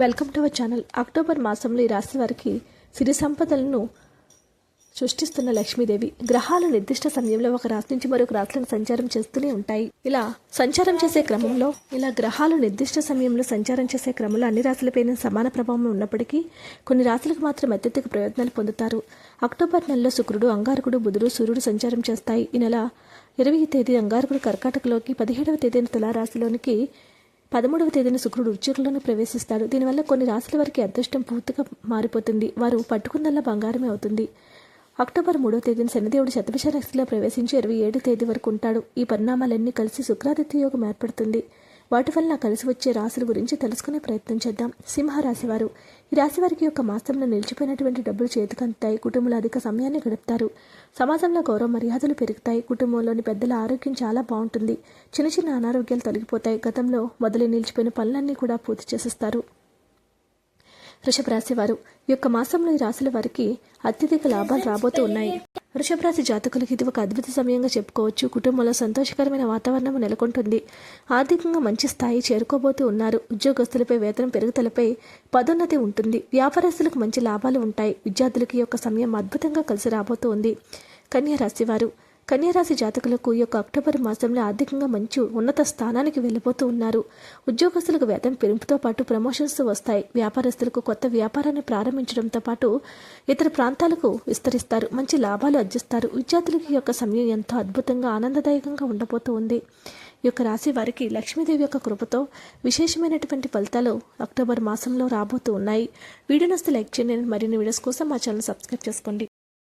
Welcome to our channel October మాసంలో ఈ రాశి వారికి సిరి సంపదలను సృష్టిస్తున్న లక్ష్మీదేవి. గ్రహాలు నిర్దిష్ట సమయంలో ఒక రాశి నుంచి మరొక రాశులను సంచారం చేస్తూనే ఉంటాయి. ఇలా సంచారం చేసే క్రమంలో ఇలా గ్రహాలు నిర్దిష్ట సమయంలో సంచారం చేసే క్రమంలో అన్ని రాశులపైన సమాన ప్రభావం ఉన్నప్పటికీ కొన్ని రాశులకు మాత్రం అత్యధిక ప్రయోజనాలు పొందుతారు. అక్టోబర్ నెలలో శుక్రుడు అంగారకుడు బుధుడు సూర్యుడు సంచారం చేస్తాయి. ఈ నెల ఇరవై తేదీ అంగారకుడు కర్కాటకలోకి పదిహేడవ తేదీన తులారాశిలోనికి పదమూడవ తేదీన శుక్రుడు ఉద్యోగంలోకి ప్రవేశిస్తాడు. దీనివల్ల కొన్ని రాశుల వారికి అదృష్టం పూర్తిగా మారిపోతుంది. వారు పట్టుకున్నల్లా బంగారమే అవుతుంది. అక్టోబర్ మూడో తేదీన శనిదేవుడు శతభిష రాశిలో ప్రవేశించి ఇరవై ఏడు తేదీ వరకు ఉంటాడు. ఈ పరిణామాలన్నీ కలిసి శుక్రాదిత్య యోగం ఏర్పడుతుంది. వాటి వల్ల కలిసి వచ్చే రాశుల గురించి తెలుసుకునే ప్రయత్నం చేద్దాం. సింహరాశివారు. ఈ రాశి వారికి యొక్క మాసంలో నిలిచిపోయినటువంటి డబ్బులు చేతికి అందుతాయి. కుటుంబంలో అధిక సమయాన్ని గడుపుతారు. సమాజంలో గౌరవ మర్యాదలు పెరుగుతాయి. కుటుంబంలోని పెద్దల ఆరోగ్యం చాలా బాగుంటుంది. చిన్న చిన్న అనారోగ్యాలు తొలగిపోతాయి. గతంలో మొదలు నిలిచిపోయిన పనులన్నీ కూడా పూర్తి చేసేస్తారు. వృషభ రాశి వారు. ఈ యొక్క మాసంలో ఈ రాశుల వారికి అత్యధిక లాభాలు రాబోతూ ఉన్నాయి. వృషభ రాశి జాతకులకు ఇది ఒక అద్భుత సమయంగా చెప్పుకోవచ్చు. కుటుంబంలో సంతోషకరమైన వాతావరణం నెలకొంటుంది. ఆర్థికంగా మంచి స్థాయి చేరుకోబోతూ ఉన్నారు. ఉద్యోగస్తులపై వేతనం పెరుగుదలపై పదోన్నతి ఉంటుంది. వ్యాపారస్తులకు మంచి లాభాలు ఉంటాయి. విద్యార్థులకి ఈ యొక్క సమయం అద్భుతంగా కలిసి రాబోతూ ఉంది. కన్యా రాశి వారు. కన్యరాశి జాతకులకు ఈ యొక్క అక్టోబర్ మాసంలో ఆర్థికంగా మంచి ఉన్నత స్థానానికి వెళ్ళిపోతూ ఉన్నారు. ఉద్యోగస్తులకు వేతం పెంపుతో పాటు ప్రమోషన్స్ వస్తాయి. వ్యాపారస్తులకు కొత్త వ్యాపారాన్ని ప్రారంభించడంతో పాటు ఇతర ప్రాంతాలకు విస్తరిస్తారు. మంచి లాభాలు అర్జిస్తారు విద్యార్థులకి యొక్క సమయం ఎంతో అద్భుతంగా ఆనందదాయకంగా ఉండబోతూ ఉంది. ఈ యొక్క రాశి వారికి లక్ష్మీదేవి యొక్క కృపతో విశేషమైనటువంటి ఫలితాలు అక్టోబర్ మాసంలో రాబోతూ ఉన్నాయి. వీడియో లైక్ చేయండి. మరిన్ని వీడియోస్ కోసం మా ఛానల్ సబ్స్క్రైబ్ చేసుకోండి.